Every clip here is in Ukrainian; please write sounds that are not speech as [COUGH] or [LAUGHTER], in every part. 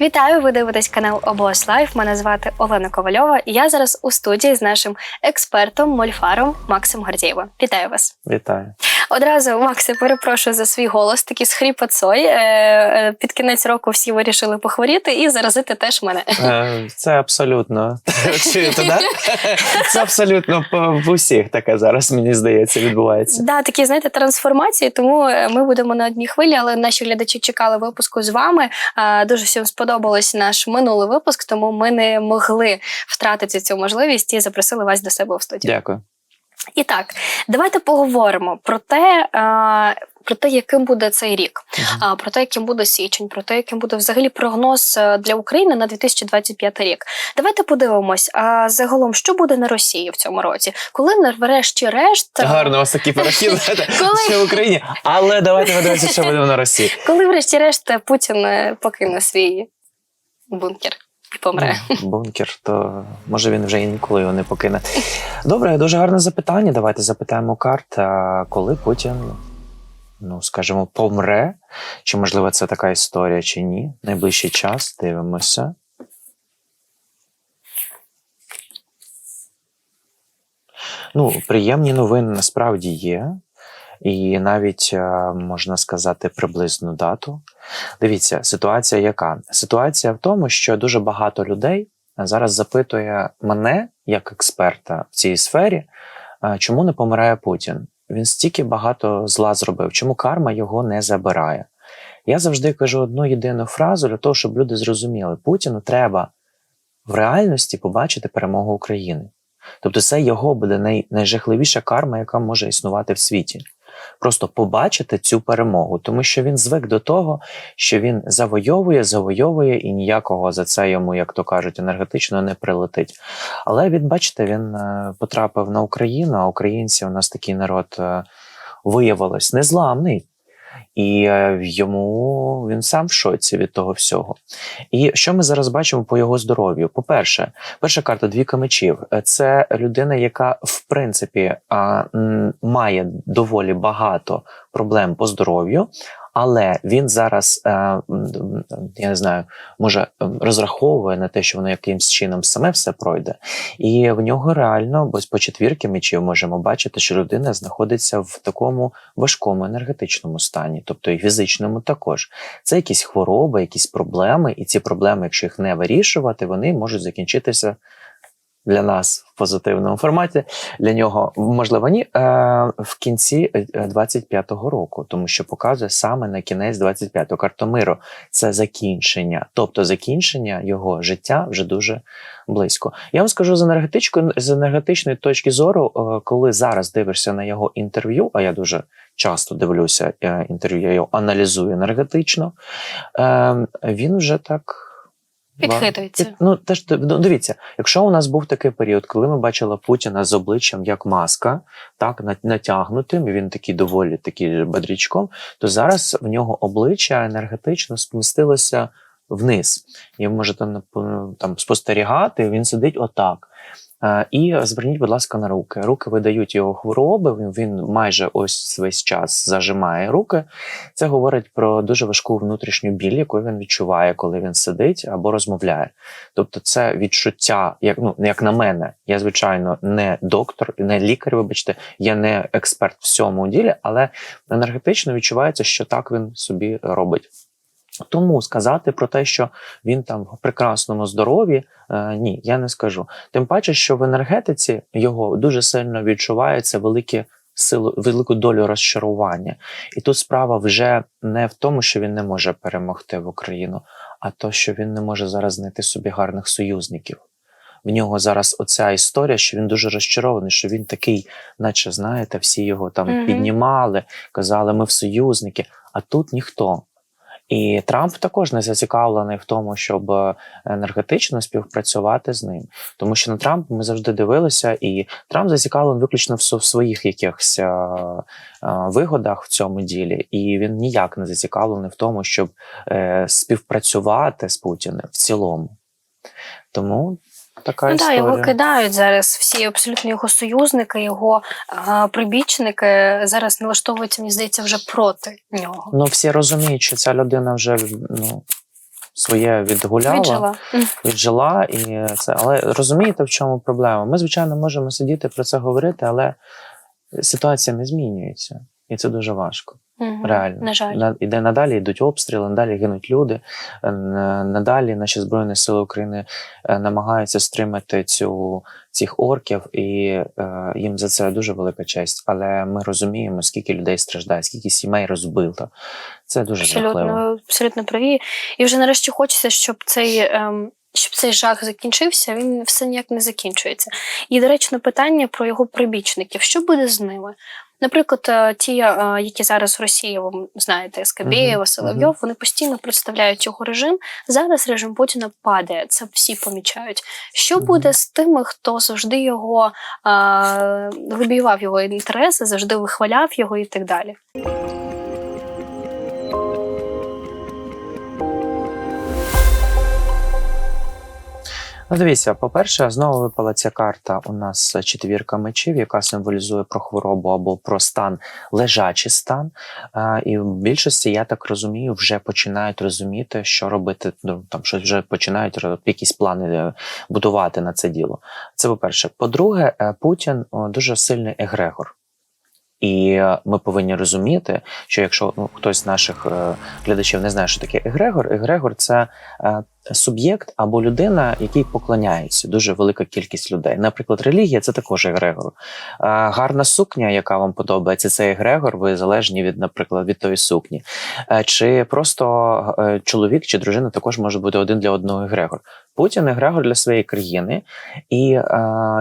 Вітаю! Ви дивитесь канал Облас Лайф. Мене звати Олена Ковальова. І я зараз у студії з нашим експертом, мольфаром Максим Гордієвим. Вітаю вас! Вітаю. Одразу, Максе, перепрошую за свій голос, такий з хріпацой. Е, е, Під кінець року всі вирішили похворіти і заразити теж мене. Е, Це абсолютно чуєте, да? Це абсолютно в усіх таке зараз, мені здається, відбувається. Да, такі знаєте трансформації. Тому е, ми будемо на одній хвилі, але наші глядачі чекали випуску з вами. Дуже всім сподобалось наш минулий випуск, тому ми не могли втратити цю можливість і запросили вас до себе в студію. Дякую. І так, давайте поговоримо про те. е, Про те, яким буде цей рік, Мгм. а про те, яким буде січень, про те, яким буде взагалі прогноз е, для України на 2025 рік. Давайте подивимось. А загалом, що буде на Росії в цьому році, коли врешті-решт, е, Гарно, у вас такі [LAUGHS] Коли? ще в Україні. Але давайте подивимося, що [LAUGHS] буде на Росії. коли врешті-решт Путін покине свій бункер помре. Ну, Бункер, то може він вже і ніколи його не покине. Добре, дуже гарне запитання. Давайте запитаємо карт. А коли Путін, ну скажімо, помре? Чи можливо це така історія, чи ні? Найближчий час дивимося. Ну, приємні новини насправді є, і навіть е, можна сказати приблизну дату. Дивіться, ситуація яка? Ситуація в тому, що дуже багато людей зараз запитує мене, як експерта в цій сфері, чому не помирає Путін? Він стільки багато зла зробив, чому карма його не забирає? Я завжди кажу одну єдину фразу для того, щоб люди зрозуміли, Путіну треба в реальності побачити перемогу України. Тобто, це його буде най, найжахливіша карма, яка може існувати в світі. Просто побачити цю перемогу, тому що він звик до того, що він завойовує, завойовує, і ніякого за це йому, як то кажуть, енергетично не прилетить. Але він, бачите, він е, потрапив на Україну, а українці у нас такий народ е, виявилось незламний. І е, йому він сам в шоці від того всього. І що ми зараз бачимо по його здоров'ю? По-перше, перша карта двійка мечів. Це людина, яка в принципі має доволі багато проблем по здоров'ю, але він зараз, е, я не знаю, може розраховує на те, що воно якимсь чином саме все пройде. І в нього реально, бо по четвірки мечів можемо бачити, що людина знаходиться в такому важкому енергетичному стані, тобто і фізичному також. Це якісь хвороби, якісь проблеми, і ці проблеми, якщо їх не вирішувати, вони можуть закінчитися для нас в позитивному форматі. Для нього можливо ні е, в кінці е, 25-го року, тому що показує саме на кінець 25-го карту миру. Це закінчення, тобто закінчення його життя вже дуже близько. Я вам скажу з енергетичкою з енергетичної точки зору, е, коли зараз дивишся на його інтерв'ю, а я дуже часто дивлюся е, інтерв'ю, я його аналізую енергетично. Е, він вже так. Підхитується. Ну, теж ну, дивіться, якщо у нас був такий період, коли ми бачили Путіна з обличчям як маска, так на- натягнутим, і він такий доволі такий бадрічком, то зараз в нього обличчя енергетично спустилося вниз. І ви можете там спостерігати, він сидить отак. Е, І зверніть, будь ласка, на руки. Руки видають його хвороби. Він, він майже ось весь час зажимає руки. Це говорить про дуже важку внутрішню біль, яку він відчуває, коли він сидить або розмовляє. Тобто, це відчуття, як ну як на мене, я звичайно не доктор, не лікар. Вибачте, я не експерт в цьому ділі, але енергетично відчувається, що так він собі робить. Тому сказати про те, що він там в прекрасному здоров'ї, е, ні, я не скажу. Тим паче, що в енергетиці його дуже сильно відчувається великі силу, велику долю розчарування. І тут справа вже не в тому, що він не може перемогти в Україну, а то, що він не може зараз знайти собі гарних союзників. В нього зараз оця історія, що він дуже розчарований, що він такий, наче знаєте, всі його там Мгм. піднімали, казали, ми в союзники, а тут ніхто. І Трамп також не зацікавлений в тому, щоб е, енергетично співпрацювати з ним, тому що на Трамп ми завжди дивилися, і Трамп зацікавлений виключно в, своїх якихось е, е, вигодах в цьому ділі, і він ніяк не зацікавлений в тому, щоб співпрацювати з Путіним в цілому. Тому така Ну, да, історія. його кидають зараз. Всі абсолютно його союзники, його а, прибічники зараз налаштовуються, мені здається, вже проти нього. Ну, всі розуміють, що ця людина вже ну, своє відгуляла, Віджила. Віджила, і це. Але розумієте, в чому проблема? Ми, звичайно, можемо сидіти про це говорити, але ситуація не змінюється, і це дуже важко. Мгм. Реально. На жаль. На- Іде надалі йдуть обстріли, надалі гинуть люди. е, Надалі наші Збройні Сили України е, намагаються стримати цю, цих орків, і е, їм за це дуже велика честь. Але ми розуміємо, скільки людей страждає, скільки сімей розбито. Це дуже жахливо. Абсолютно, абсолютно праві. І вже нарешті хочеться, щоб цей. Ем... Щоб цей жах закінчився, він все ніяк не закінчується. І доречно питання про його прибічників. Що буде з ними? Наприклад, е, ті, е, які зараз в Росії, ви знаєте, Скабєєва, Соловйов, вони постійно представляють його режим. Зараз режим Путіна падає. Це всі помічають. Що буде з тими, хто завжди його вибівав його інтереси, завжди вихваляв його і так далі? Ну, дивіться, по-перше, знову випала ця карта. У нас четвірка мечів, яка символізує про хворобу або про стан, лежачий стан. А, і в більшості, я так розумію, вже починають розуміти, що робити. Ну там щось вже починають якісь плани е, будувати на це діло. Це по-перше. По-друге, е, Путін дуже сильний егрегор. І е, ми повинні розуміти, що якщо ну, хтось з наших глядачів не знає, що таке егрегор, егрегор це суб'єкт або людина, який поклоняється дуже велика кількість людей. Наприклад, релігія це також егрегор. Гарна сукня, яка вам подобається, це егрегор. Ви залежні від, наприклад, від тої сукні. Е, чи просто е, чоловік чи дружина також може бути один для одного егрегор. Путін егрегор для своєї країни, і е,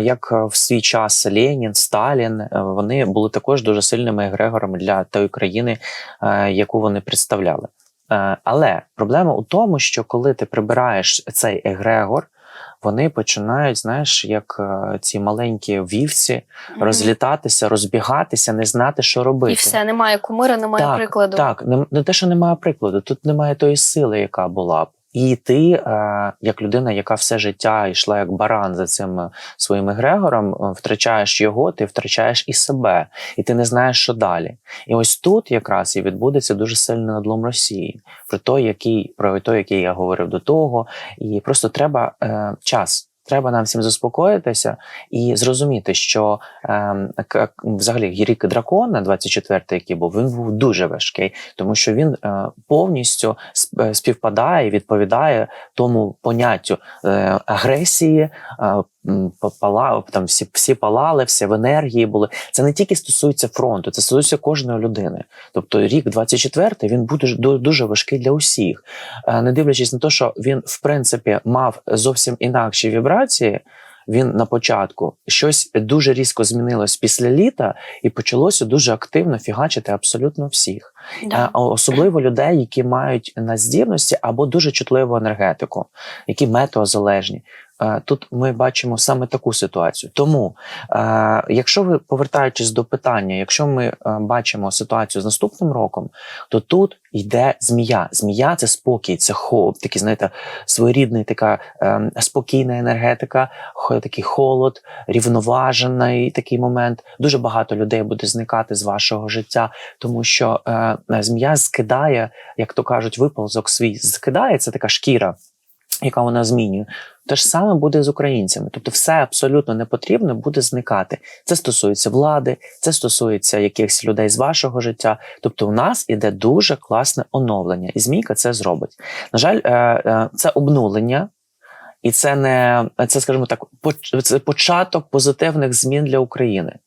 як в свій час Ленін, Сталін, е, вони були також дуже сильними егрегорами для тої країни, е, яку вони представляли. Е, але проблема у тому, що коли ти прибираєш цей егрегор, вони починають, знаєш, як е, ці маленькі вівці, Мгм. розлітатися, розбігатися, не знати, що робити. І все, немає кумира, немає Так, прикладу. Так, не, не те, що немає прикладу, тут немає тої сили, яка була б. І ти, е, як людина, яка все життя йшла як баран за цим е, своїм егрегором, е, втрачаєш його, ти втрачаєш і себе, і ти не знаєш, що далі. І ось тут якраз і відбудеться дуже сильний надлом Росії про той, який про той, який я говорив до того, і просто треба час. Треба нам всім заспокоїтися і зрозуміти, що е, взагалі рік дракона, 24-й, який був, він був дуже важкий, тому що він е, повністю е, співпадає відповідає тому поняттю е, агресії. Е, там всі, всі палали, всі в енергії були. Це не тільки стосується фронту, це стосується кожної людини. Тобто рік 24-й він буде дуже важкий для усіх. Е, Не дивлячись на те, що він в принципі мав зовсім інакші вібрації. Він на початку щось дуже різко змінилось після літа, і почалося дуже активно фігачити абсолютно всіх. Да. Особливо людей, які мають на здібності або дуже чутливу енергетику, які метеозалежні. Е, Тут ми бачимо саме таку ситуацію. Тому, е, якщо ви повертаючись до питання, якщо ми е, бачимо ситуацію з наступним роком, то тут йде змія. Змія це спокій, це хо, такий, знаєте, своєрідний така спокійна енергетика, такий холод, рівноважений такий момент. Дуже багато людей буде зникати з вашого життя, тому що змія скидає, як то кажуть, виползок свій скидає, це така шкіра. Яка вона змінює, те ж саме буде з українцями. Тобто, все абсолютно не потрібно буде зникати. Це стосується влади, це стосується якихось людей з вашого життя. Тобто, у нас іде дуже класне оновлення, і змійка це зробить. На жаль, е, е, це обнулення, і це не це, скажімо так, початок позитивних змін для України.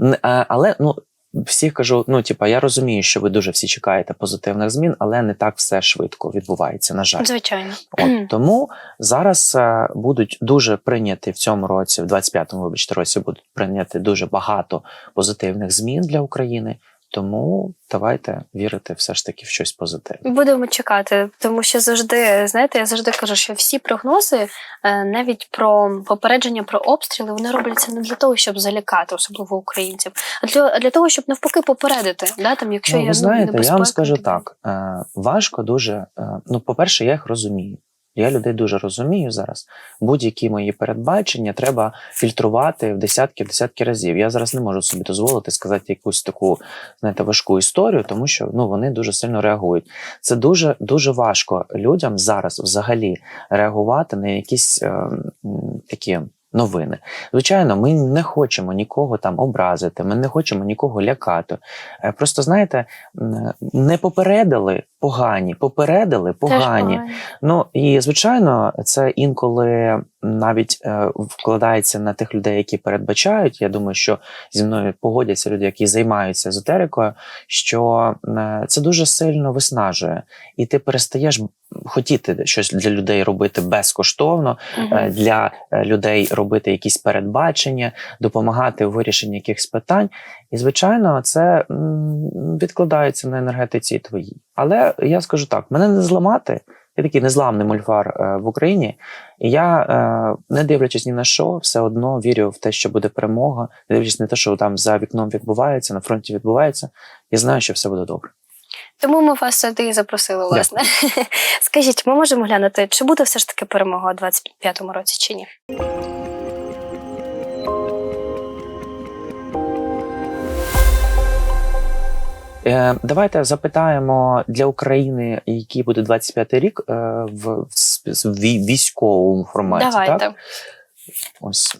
Е, Але ну. Всі кажу, ну типа, я розумію, що ви дуже всі чекаєте позитивних змін, але не так все швидко відбувається. На жаль, Звичайно. От тому зараз а, будуть дуже прийняті в цьому році, в 25-му, вибачте, році будуть прийняти дуже багато позитивних змін для України. Тому давайте вірити все ж таки в щось позитивне. Будемо чекати, тому що завжди, знаєте, я завжди кажу, що всі прогнози, е, навіть про попередження про обстріли, вони робляться не для того, щоб залякати, особливо українців, а для, для того, щоб навпаки попередити. Да, там, якщо ну, ви знаєте, я вам скажу так е, важко дуже. Е, ну, по-перше, я їх розумію. Я людей дуже розумію зараз. Будь-які мої передбачення треба фільтрувати в десятки-десятки разів. Я зараз не можу собі дозволити сказати якусь таку знаєте, важку історію, тому що ну вони дуже сильно реагують. Це дуже дуже важко людям зараз взагалі реагувати на якісь е, такі. Новини. Звичайно, ми не хочемо нікого там образити, ми не хочемо нікого лякати. Е, Просто знаєте, не попередили погані, попередили погані. Ну і звичайно, це інколи навіть е, вкладається на тих людей, які передбачають. Я думаю, що зі мною погодяться люди, які займаються езотерикою, що е, це дуже сильно виснажує, і ти перестаєш хотіти щось для людей робити безкоштовно, е, для е, людей робити якісь передбачення, допомагати у вирішенні якихось питань. І, звичайно, це відкладається на енергетиці твоїй. Але я скажу так: мене не зламати. Я такий незламний мульфар е, в Україні, і я, не дивлячись ні на що, все одно вірю в те, що буде перемога, не дивлячись на те, що там за вікном відбувається, на фронті відбувається. Я знаю, що все буде добре. Тому ми вас сюди і запросили, власне. [LAUGHS] Скажіть, ми можемо глянути, чи буде все ж таки перемога у 25-му році, чи ні? Е, давайте запитаємо для України, який буде 25-й рік е, в, військовому форматі. Давайте. Так? Ось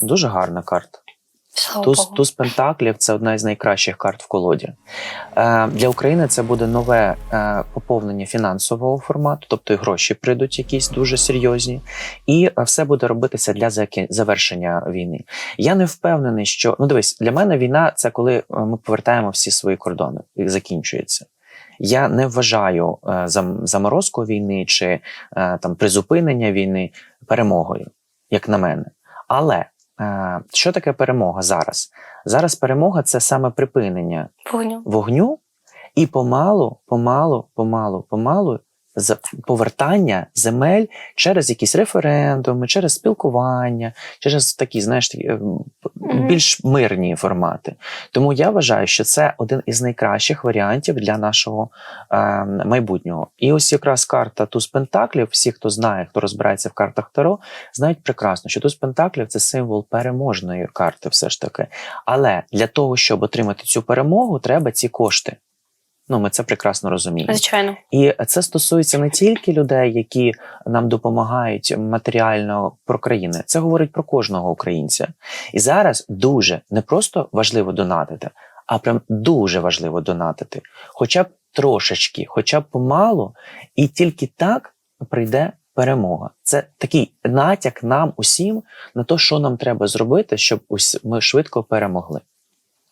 дуже гарна карта. Слава Туз, Богу. туз Пентаклів це одна із найкращих карт в колоді. Е, для України це буде нове е, поповнення фінансового формату, тобто і гроші прийдуть якісь дуже серйозні, і е, все буде робитися для завершення війни. Я не впевнений, що ну дивись, для мене війна це коли е, ми повертаємо всі свої кордони і закінчується. Я не вважаю е, заморозку війни чи е, там призупинення війни перемогою, як на мене. Але що таке перемога зараз? Зараз перемога це саме припинення Вогню. вогню і помалу, помалу, помалу, помалу повертання земель через якісь референдуми, через спілкування, через такі, знаєш, такі, е, більш мирні формати. Тому я вважаю, що це один із найкращих варіантів для нашого е, майбутнього. І ось якраз карта Туз Пентаклів, всі, хто знає, хто розбирається в картах Таро, знають прекрасно, що Туз Пентаклів це символ переможної карти, все ж таки. Але для того, щоб отримати цю перемогу, треба ці кошти. Ну, ми це прекрасно розуміємо. Звичайно. І це стосується не тільки людей, які нам допомагають матеріально про країни, це говорить про кожного українця. І зараз дуже не просто важливо донатити, а прям дуже важливо донатити, хоча б трошечки, хоча б помалу, і тільки так прийде перемога. Це такий натяк нам усім на те, що нам треба зробити, щоб ми швидко перемогли.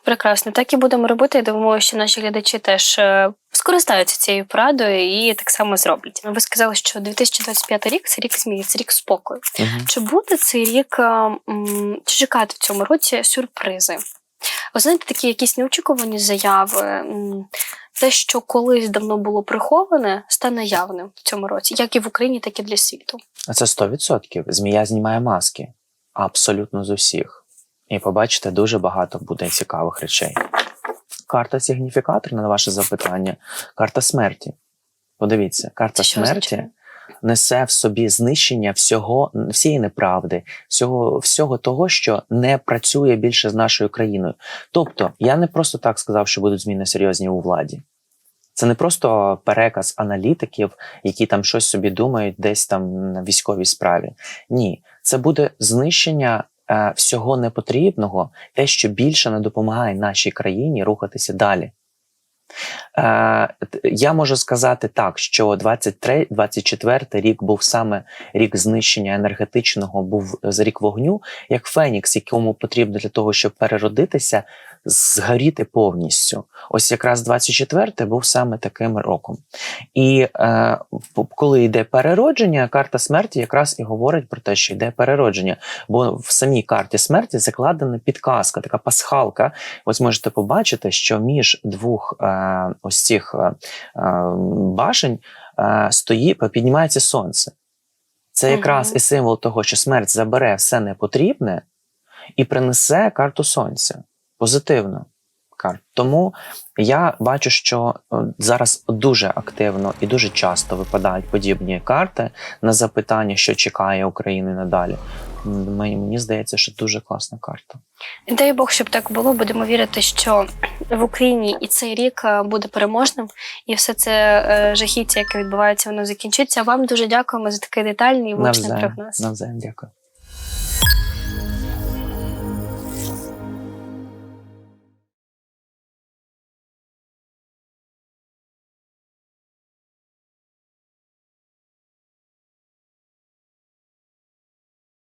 Прекрасно. Так і будемо робити. Я думаю, що наші глядачі теж е, скористаються цією порадою і так само зроблять. Ви сказали, що 2025 рік це рік змії, це рік спокою. Мгм. Чи буде цей рік, е, чи чекати в цьому році сюрпризи? Ви знаєте, такі якісь неочікувані заяви, те, що колись давно було приховане, стане явним в цьому році, як і в Україні, так і для світу. А Це 100%. Змія знімає маски абсолютно з усіх. І побачите, дуже багато буде цікавих речей. Карта сигніфікатор на ваше запитання. Карта смерті. Подивіться, карта що смерті означає? несе в собі знищення всього, всієї неправди, всього, всього того, що не працює більше з нашою країною. Тобто, я не просто так сказав, що будуть зміни серйозні у владі. Це не просто переказ аналітиків, які там щось собі думають десь там на військовій справі. Ні, це буде знищення е, всього непотрібного, те, що більше не допомагає нашій країні рухатися далі. Е, я можу сказати так, що 23-24 рік був саме рік знищення енергетичного, був рік вогню, як Фенікс, якому потрібно для того, щоб переродитися, згоріти повністю. Ось якраз 24-й був саме таким роком. І е, коли йде переродження, карта смерті якраз і говорить про те, що йде переродження. Бо в самій карті смерті закладена підказка, така пасхалка. Ось можете побачити, що між двох е, ось цих е, е, башень е, стоїть, піднімається сонце. Це якраз і символ того, що смерть забере все непотрібне і принесе карту сонця. Позитивно. Тому я бачу, що е, зараз дуже активно і дуже часто випадають подібні карти на запитання, що чекає України надалі. Мені, мені здається, що дуже класна карта. Дай Бог, щоб так було. Будемо вірити, що в Україні і цей рік е, буде переможним, і все це е, жахіття, яке відбувається, воно закінчиться. Вам дуже дякуємо за такий детальний і влучний прогноз. навзаєм, дякую.